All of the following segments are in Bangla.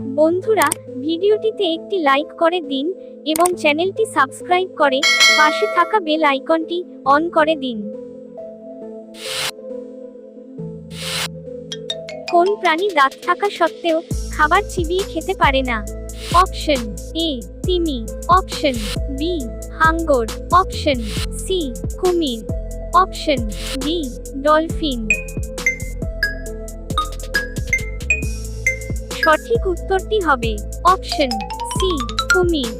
বন্ধুরা, ভিডিওটিতে একটি লাইক করে দিন এবং চ্যানেলটি সাবস্ক্রাইব করে পাশে থাকা বেল আইকনটি অন করে দিন। কোন প্রাণী দাঁত থাকা সত্ত্বেও খাবার চিবিয়ে খেতে পারে না? অপশন এ, তিমি। অপশন বি, হাঙ্গর। অপশন সি, কুমির। Option D, dolphin. সঠিক উত্তরটি হবে অপশন সি কুমির।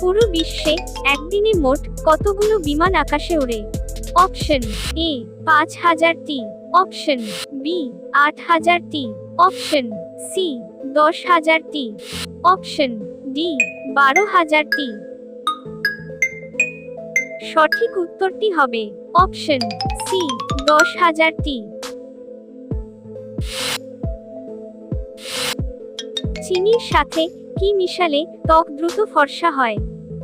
পুরো বিশ্বে একদিনে মোট কতগুলো বিমান আকাশে ওড়ে? অপশন এ পাঁচ হাজারটি অপশন বি আট হাজারটি অপশন সি দশ হাজারটি অপশন ডি বারো হাজারটি সঠিক উত্তরটি হবে অপশন সি দশ হাজারটি চিনির সাথে কি মিশালে ত্বক দ্রুত ফর্সা হয়?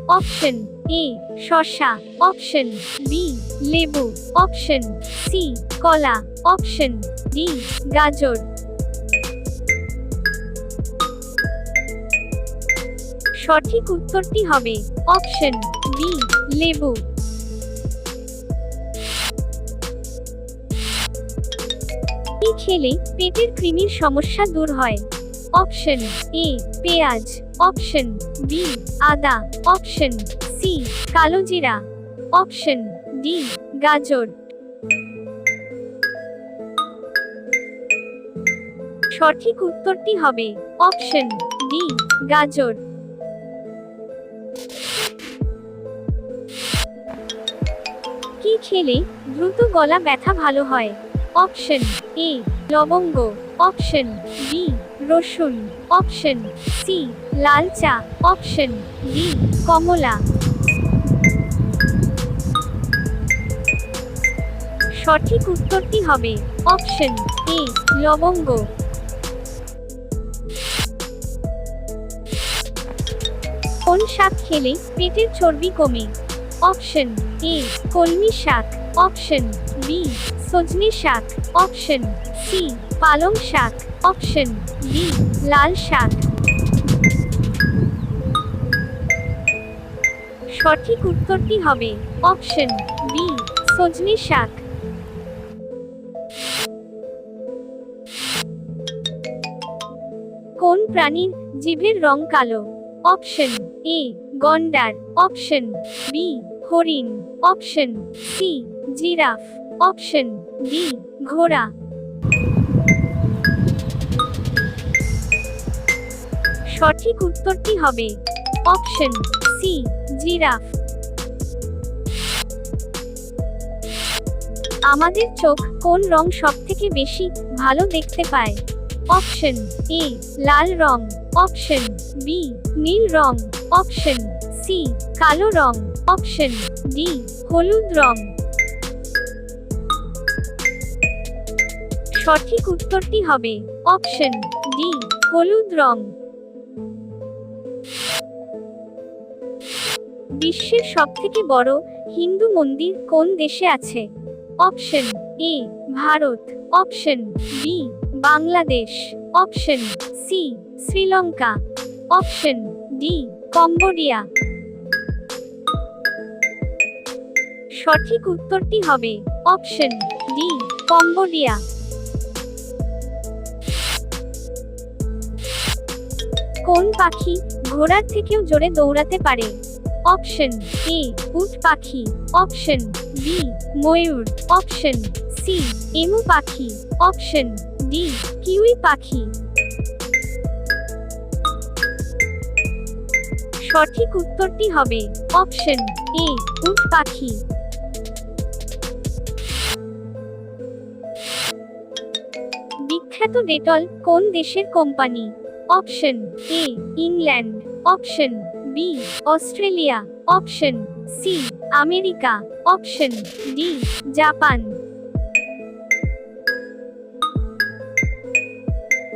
অপশন এ, শসা। অপশন বি, লেবু। অপশন সি, কলা। অপশন ডি, গাজর। সঠিক উত্তরটি হবে অপশন বি, লেবু। খেলে পেটের কৃমির সমস্যা দূর হয়? অপশন এ পেঁয়াজ, অপশন বি আদা, অপশন সি কালোজিরা অপশন ডি গাজর। সঠিক উত্তরটি হবে অপশন ডি গাজর। কি খেলে দ্রুত গলা ব্যথা ভালো হয়? অপশন এ লবঙ্গ, অপশন বি রসুন অপশন সি লাল চা অপশন ডি কমলা। সঠিক উত্তরটি হবে অপশন এ লবঙ্গ। কোন শাক খেলে পেটের চর্বি কমে? অপশন এ কলমি শাক অপশন বি সজনে শাক। অপশন সি, পালং শাক। অপশন ডি, লাল শাক। সঠিক উত্তরটি হবে অপশন বি, সজনে শাক। কোন প্রাণীর জিভের রং কালো? অপশন এ, গন্ডার। অপশন বি, হরিণ। Option C, giraffe. Option D ঘোড়া। সঠিক উত্তরটি হবে অপশন সি, জিরাফ। আমাদের চোখ কোন রং সব থেকে বেশি ভালো দেখতে পায়? অপশন এ, লাল রং। অপশন বি, নীল রং। অপশন সি, কালো রং। অপশন ডি, হলুদ রং। সঠিক উত্তরটি হবে অপশন ডি, হলুদ রং। বিশ্বের সবথেকে বড় হিন্দু মন্দির কোন দেশে আছে? Option A, Bharat. Option B, Bangladesh. Option C, Sri Lanka. Option D, Cambodia. সঠিক উত্তরটি হবে অপশন ডি, কম্বোডিয়া। কোন পাখি ঘোড়ার থেকেও জোরে দৌড়াতে পারে? অপশন এ, উট পাখি। অপশন বি, ময়ূর। অপশন সি, এমু পাখি। অপশন ডি, কিউই পাখি। সঠিক উত্তরটি হবে অপশন এ, উট পাখি। বিখ্যাত ডেটল কোন দেশের company? Option A, England, option B, Australia, option C, America, option D, Japan.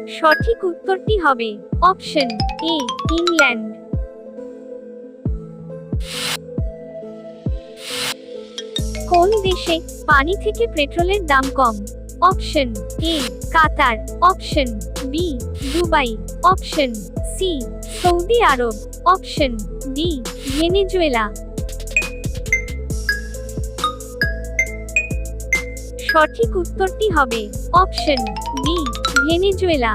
সঠিক উত্তরটি হবে অপশন এ, ইংল্যান্ড। কোন দেশে পানি থেকে পেট্রোলের দাম কম? Option A Qatar option B Dubai option C Saudi Arab option D Venezuela সঠিক উত্তরটি হবে অপশন বি ভেনেজুয়েলা